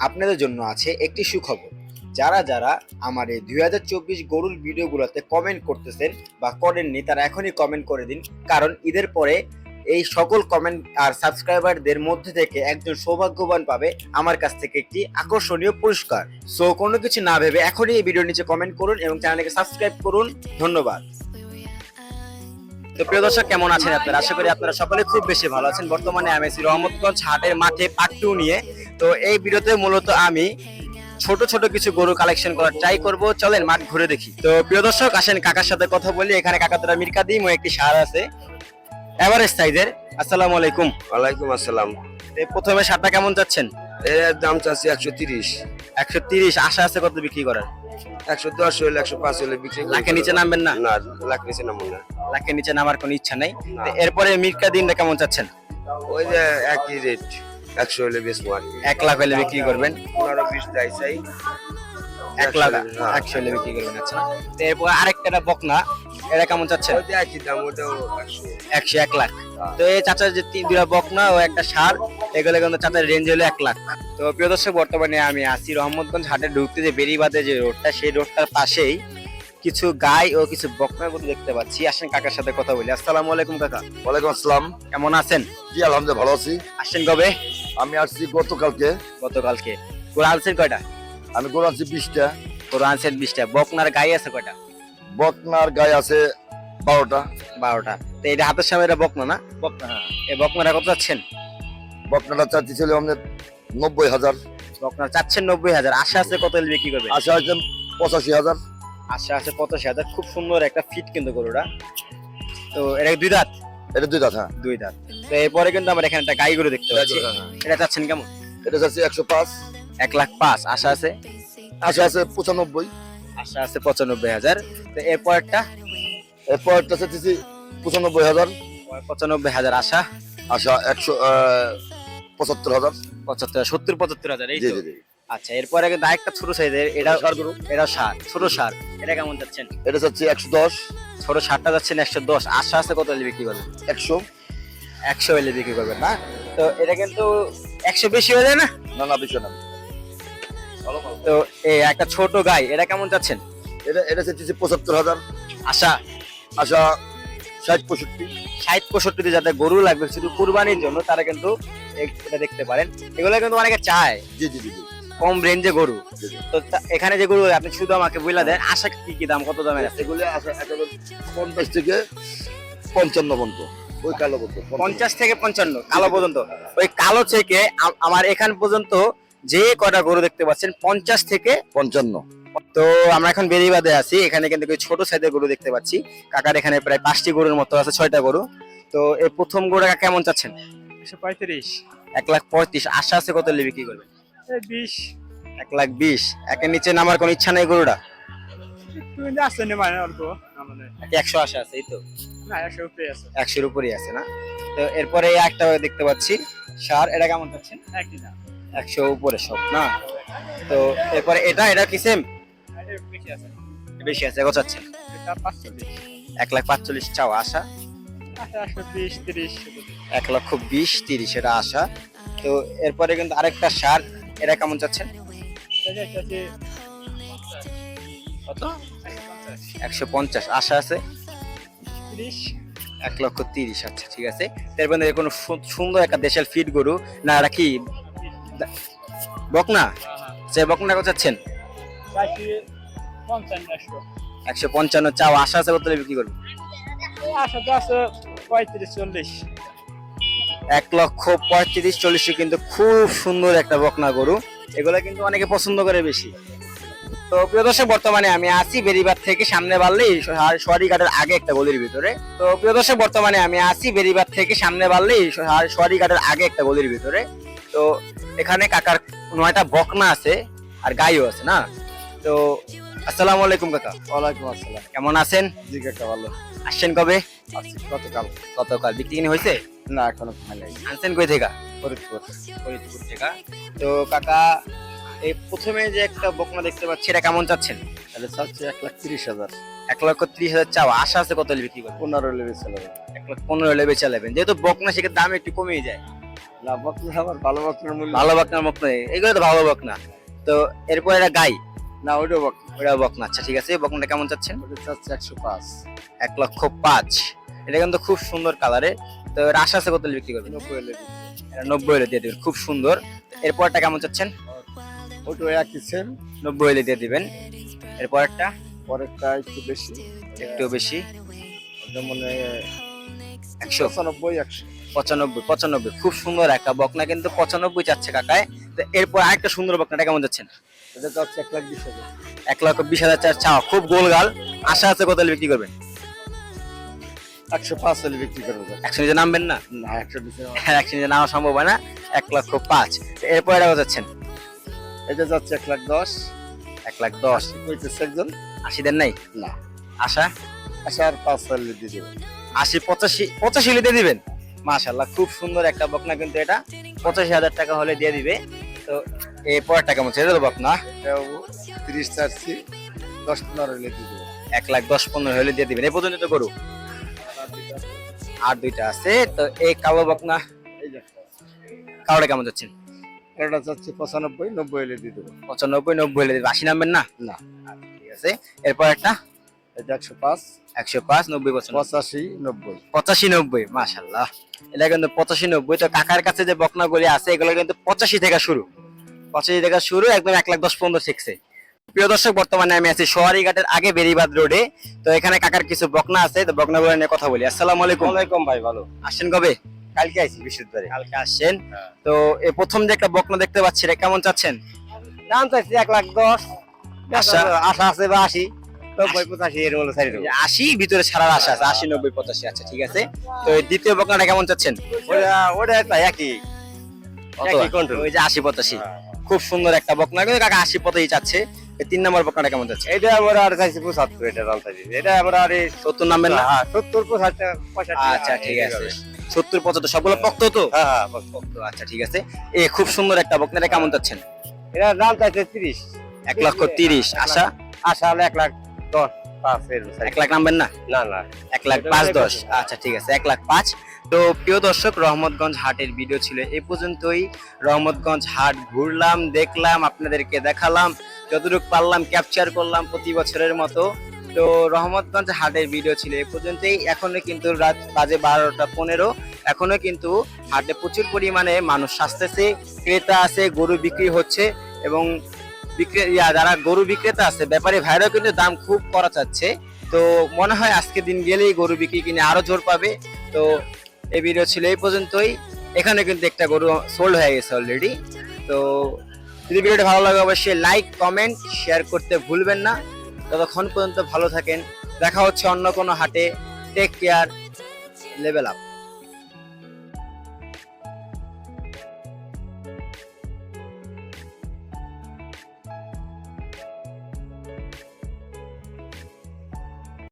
আপনাদের জন্য আছে একটি সুখবর। যারা যারা আমার এই দুই হাজার চব্বিশ গরুর ভিডিওগুলোতে কমেন্ট করতেছেন বা করেননি, তারা এখনই কমেন্ট করে দিন। কারণ ঈদের পরে এই সকল কমেন্ট আর সাবস্ক্রাইবারদের মধ্যে থেকে একজন সৌভাগ্যবান পাবে আমার কাছ থেকে একটি আকর্ষণীয় পুরস্কার। সো কোনো কিছু না ভেবে এখনই এই ভিডিওর নিচে কমেন্ট করুন এবং চ্যানেলকে সাবস্ক্রাইব করুন। ধন্যবাদ। তো প্রিয় দর্শক কেমন আছেন আপনারা? আশা করি আপনারা সকলে খুব বেশি ভালো আছেন। বর্তমানে আমি আছি রহমতগঞ্জ হাটের মাঠে পার্ট টু নিয়ে। তো এই ভিডিওতে মূলত আমি ছোট ছোট কিছু গরু কালেকশন করার ট্রাই করব। চলেন মাঠ ঘুরে দেখি। তো প্রিয় দর্শক আসেন কাকার সাথে কথা বলি। এখানে কাকাতরা মিরকা দিম ও একটি সার আছে। এভারেজ সাইজের আসসালামু আলাইকুম। ওয়ালাইকুম আসসালাম। প্রথমে সারটা কেমন যাচ্ছেন এর দাম চাচ্ছি একশো তিরিশ। একশো তিরিশ। আশা আছে কত বিক্রি করার? একশো দশ হলে একশো পাঁচ হলে বিক্রি করে লাখের নিচে নামবেন না? না লাখ নিচে নামবো না। লাখের নিচে নামার কোনো ইচ্ছা নাই? তো এরপরে মিরকা দিনটা কেমন চাচ্ছেন? ওই যে একই রেট একশো হলে বেশ এক লাখ হলে বিক্রি করবেন? পনেরো বিশ যাই চাই। এক লাখ হ্যাঁ। একশো হলে বিক্রি করবেন আচ্ছা। এরপর আরেকটা বকনা। এটা কেমন চাচ্ছেন ওই যে একই দাম ওটাও একশো এক লাখ। তো এই চাচার যে তিন দুটা বকনা ও একটা সার এগুলো কিন্তু চাচার রেঞ্জ হলো এক লাখ। তো প্রিয় দর্শক বর্তমানে আমি আসি রহমতগঞ্জ হাটে ঢুকতে যে বেরিবাদে যে রোডটা সেই রোডটার পাশেই কিছু গাই ও কিছু বকনা গরু দেখতে পাচ্ছি। আসেন কাকার সাথে কথা বলি। আসসালামু আলাইকুম কাকা। ওয়ালাইকুম আসসালাম। কেমন আছেন? জি আলহামদুলিল্লাহ ভালো আছি। আসছেন কবে? আমি আসছি গতকালকে। গতকালকে। গরু আনছেন কয়টা? আমি গরু আনছি বিশটা। গরু আনছেন বিশটা। বকনার গাই আছে কয়টা? বকনার গায়ে আছে বারোটা। বারোটা। তো এটা হাতের সামনে এটা বকনা না? বকনা এই বকনাটা কত চাচ্ছেন? বকনাটা চাচ্ছি ছিল আমাদের নব্বই হাজার। বকনা চাচ্ছেন নব্বই হাজার। আশা আছে কত হলে কি করবে? আশা আছে পঁচাশি হাজার। আশা আছে পঁচাশি হাজার। খুব সুন্দর একটা ফিট কিন্তু গরুটা। তো এটা দুই দাঁত? এটা দুই দাঁত হ্যাঁ। দুই দাঁত। তো এরপরে কিন্তু আমরা এখানে একটা গাই গরু দেখতে পাচ্ছি। এটা চাচ্ছেন কেমন? এটা চাচ্ছি একশো পাঁচ। এক লাখ পাঁচ। আশা আছে? আশা আছে পঁচানব্বই। আশা আছে পঁচানব্বই হাজার। তো এরপর একটা এরপর একটা পঁচানব্বই হাজার। পঁচানব্বই হাজার আশা। আশা একশো পঁচাত্তর হাজার। পঁচাত্তর সত্তর পঁচাত্তর হাজার এই আচ্ছা এরপরে কিন্তু আরেকটা ছোট সাইজের এটা সার গরু এটা সার ছোট সার। এটা কেমন যাচ্ছেন? এটা চাচ্ছি একশো দশ। ছোট সারটা যাচ্ছেন একশো দশ। আশা আছে কত বিক্রি করবেন? একশো। একশো হলে বিক্রি করবেন না? তো এটা কিন্তু একশো বেশি হয়ে যায় না? না না বেশি না। তো এই একটা ছোট গাই এটা কেমন যাচ্ছেন এটা এটা চাচ্ছি পঁচাত্তর হাজার। আশা? আশা ষাট পঁয়ষট্টি। ষাট পঁয়ষট্টিতে যাদের গরু লাগবে শুধু কুরবানির জন্য তারা কিন্তু এটা দেখতে পারেন। এগুলো কিন্তু অনেকে চায়। জি জি জি কম রেঞ্জে গরু। তো এখানে যে গরু আপনি শুধু আমাকে বইলা দেন আশা কি কি দাম কত দামের আছে? এগুলো পঞ্চাশ থেকে পঞ্চান্ন পর্যন্ত। ওই কালো পর্যন্ত পঞ্চাশ থেকে পঞ্চান্ন কালো পর্যন্ত। ওই কালো থেকে আমার এখান পর্যন্ত যে কটা গরু দেখতে পাচ্ছেন পঞ্চাশ থেকে পঞ্চান্ন। তো আমরা এখন বেরিবাদে আছি। এখানে কিন্তু ছোট সাইজের গরু দেখতে পাচ্ছি। কাকার এখানে প্রায় পাঁচটি গরুর মতো আছে ছয়টা গরু। তো এই প্রথম গরুটা কেমন চাচ্ছেন? একশো পঁয়ত্রিশ। এক লাখ পঁয়ত্রিশ। আশা আছে কত হলে বিক্রি করবেন? বিশ। এক লাখ বিশ। একের নিচে নামার কোনো ইচ্ছা নেই গরুটা? মানে একশো আশা আছে এই তো? উপরে আছে। একশোর উপরেই আছে না? তো এরপরে একটা দেখতে পাচ্ছি। সার এটা কেমন চাচ্ছেন? একই দাম। একশো উপরে সব, না? তো এরপরে এটা এটা কি সেম বেশি আছে এক লাখ পাঁচচল্লিশ চাও আশা? এক লক্ষ বিশ, তিরিশ, এটা আশা। তো এরপরে কিন্তু আরেকটা সার, এটা কেমন চাচ্ছেন একশো পঞ্চাশ, আশা আছে? এক লক্ষ তিরিশ আচ্ছা ঠিক আছে। এর মধ্যে কোনো সুন্দর একটা দেশের ফিট গরু, না, এটা কি বকনা? সে বকনা কত চাচ্ছেন? একশো পঞ্চান্ন চাও, আশা আছে কত বিক্রি করবে? আছে এক লক্ষ পঁয়ত্রিশ চল্লিশে কিন্তু খুব সুন্দর একটা বকনা গরু। এগুলো কিন্তু অনেকে পছন্দ করে বেশি। তো প্রিয় দর্শক, বর্তমানে আমি আসি বেরিবার থেকে, সামনে বাড়লেই সোয়ারি ঘাটের আগে একটা গলির ভিতরে। তো প্রিয় দর্শক, বর্তমানে আমি আসি বেরিবার থেকে, সামনে বাড়লেই সোয়ারি ঘাটের আগে একটা গলির ভিতরে। তো এখানে কাকার নয়টা বকনা আছে আর গাইও আছে না? তো আসসালামু আলাইকুম কাকা। ওয়ালাইকুম আসসালাম। কেমন আছেন? জি কাকা ভালো। আসছেন কবে? গতকাল। গতকাল। বিক্রি কিনে হয়েছে? না এখনও আনছেন কই থেকে? ফরিদপুর। ফরিদপুর থেকে। তো কাকা এই প্রথমে যে একটা বকনা দেখতে পাচ্ছি এটা কেমন চাচ্ছেন? তাহলে চাচ্ছি এক লাখ তিরিশ হাজার। এক লক্ষ ত্রিশ হাজার চাও আশা আছে কত বিক্রি করবেন? পনেরো লেবে চলে এক লক্ষ পনেরো লেবে বেচা নেবেন যেহেতু বকনা সেক্ষেত্রে দাম একটু কমিয়ে যায়। না বকনা আমার ভালো বকনার মূল্য। ভালো বকনার বকনা এগুলো তো ভালো বকনা তো এরপর এটা গাই। না ওইটা বকনা ওটা বকনা আচ্ছা ঠিক আছে বকনাটা কেমন চাচ্ছেন? ওটা চাচ্ছে একশো পাঁচ। এক লক্ষ পাঁচ। এটা কিন্তু খুব সুন্দর কালারে। তো এর আশা আছে কত বিক্রি করবেন? নব্বই হলে নব্বই হলে দিয়ে দিবেন। খুব সুন্দর। এরপরটা কেমন চাচ্ছেন? ওটা একই সেম নব্বই হলে দিয়ে দিবেন। এরপরটা? পরেরটা একটু বেশি। একটু বেশি। মানে একশো। পঁচানব্বই একশো। পঁচানব্বই পঁচানব্বই। খুব সুন্দর একটা বকনা কিন্তু পঁচানব্বই চাচ্ছে কাকায়। তো এরপর আরেকটা সুন্দর বকনাটা কেমন যাচ্ছেন এটা এক লাখ বিশ হাজার। এক লক্ষ বিশ হাজার চার চাওয়া খুব গোলগাল আশা আছে কত বিক্রি করবেন? একশো পাঁচ হলে বিক্রি করব। একশো নামবেন না? না একশো বিশ একশো নামা সম্ভব হয় না। এক লক্ষ পাঁচ। এরপর এটা যাচ্ছেন? এটা যাচ্ছে এক লাখ দশ। এক লাখ দশ। একজন। আশি দেন নাই? না। আশা? আচ্ছা আর পাঁচ হলে দিয়ে আশি পঁচাশি পঁচাশি দিয়ে দিবেন? মাশাল্লাহ খুব সুন্দর একটা বকনা কিন্তু এটা। পঁচাশি হাজার টাকা হলে দিয়ে দিবে। তো এরপর টাকা মতো এটা বকনা তিরিশ চারছি দশ পনেরো হলে দিয়ে দেবো। এক লাখ দশ পনেরো হলে দিয়ে দিবেন এই পর্যন্ত তো গরু? আর দুইটা আছে। তো এই কালো বকনা এই কালোটা কেমন যাচ্ছেন এটা চাচ্ছে পঁচানব্বই নব্বই হলে দিয়ে দেবো। পঁচানব্বই নব্বই হলে দিবেন আশি নামবেন না? না। আচ্ছা, ঠিক আছে। এরপর একটা? এটা একশো পাঁচ। একশো পাঁচ নব্বই পঁচাশি নব্বই। পঁচাশি নব্বই এটা কিন্তু পঁচাশি নব্বই। তো কাকার কাছে যে বকনাগুলি আছে এগুলো কিন্তু পঁচাশি থেকে শুরু। পঁচাশি থেকে শুরু একদম এক লাখ দশ পনেরো শিখছে প্রিয় দর্শক বর্তমানে আমি আছি সোয়ারি ঘাটের আগে বেরিবাদ রোডে। তো এখানে কাকার কিছু বকনা আছে তো বকনাগুলো নিয়ে কথা বলি। আসসালামু আলাইকুম। ওয়ালাইকুম ভাই ভালো। আসেন কবে? কালকে আইছি বৃহস্পতিবারে কালকে আসছেন। হ্যাঁ। তো এই প্রথম যে একটা বকনা দেখতে পাচ্ছি এটা কেমন চাচ্ছেন? দাম চাইছি এক লাখ দশ। আশা আশা আছে বা আশি। নব্বই পঁচাশি এর মধ্যে ছাড়ি আশি ভিতরে ছাড়ার আশা আছে। আশি নব্বই পঁচাশি আচ্ছা ঠিক আছে? তো দ্বিতীয় বকনাটা কেমন চাচ্ছেন? ওটা ওটা তাই একই। কত? একই control। ওই যে আশি পঁচাশি। খুব সুন্দর একটা বকনা। কিন্তু কাকা আশি পঁচাশি চাচ্ছে। তিন নম্বর বকনাটা কেমন চাচ্ছে? এটা আমরা আর চাইছি পঁচাত্তর এটা দাম চাইছি। এটা আমরা আর সত্তর নামবেন না? হ্যাঁ, সত্তর পঁচাত্তর আচ্ছা ঠিক আছে। সত্তর পঁচাত্তর সবগুলো পক্ত তো? হ্যাঁ হ্যাঁ পক্ত। আচ্ছা ঠিক আছে। এ খুব সুন্দর একটা বকনা এটা কেমন চাচ্ছেন? এটা দাম চাইছে তিরিশ। এক লক্ষ তিরিশ আশা? আশা হলে এক লাখ দশ এক লাখ নামবেন না? না না। এক লাখ পাঁচ দশ। আচ্ছা ঠিক আছে এক লাখ পাঁচ। তো প্রিয় দর্শক রহমতগঞ্জ হাটের ভিডিও ছিল এই পর্যন্তই। রহমতগঞ্জ হাট ঘুরলাম দেখলাম আপনাদেরকে দেখালাম যতটুকু পারলাম ক্যাপচার করলাম প্রতি বছরের মতো। তো রহমতগঞ্জ হাটের ভিডিও ছিল এই পর্যন্তই। এখনও কিন্তু রাত বাজে বারোটা পনেরো। এখনও কিন্তু হাটে প্রচুর পরিমাণে মানুষ আসতেছে। ক্রেতা আছে গরু বিক্রি হচ্ছে এবং ইয়া, যারা গরু বিক্রেতা আছে ব্যাপারী ভাইরাও কিন্তু দাম খুব করা চাচ্ছে তো মনে হয় আজকে দিন গেলেই গরু বিক্রি কিনে আরও জোর পাবে। তো এই ভিডিও ছিল এই পর্যন্তই। এখানে কিন্তু একটা গরু সোল্ড হয়ে গেছে অলরেডি তো যদি ভিডিওটা ভালো লাগে অবশ্যই লাইক কমেন্ট শেয়ার করতে ভুলবেন না। ততক্ষণ পর্যন্ত ভালো থাকেন। দেখা হচ্ছে অন্য কোনো হাটে। Take care level up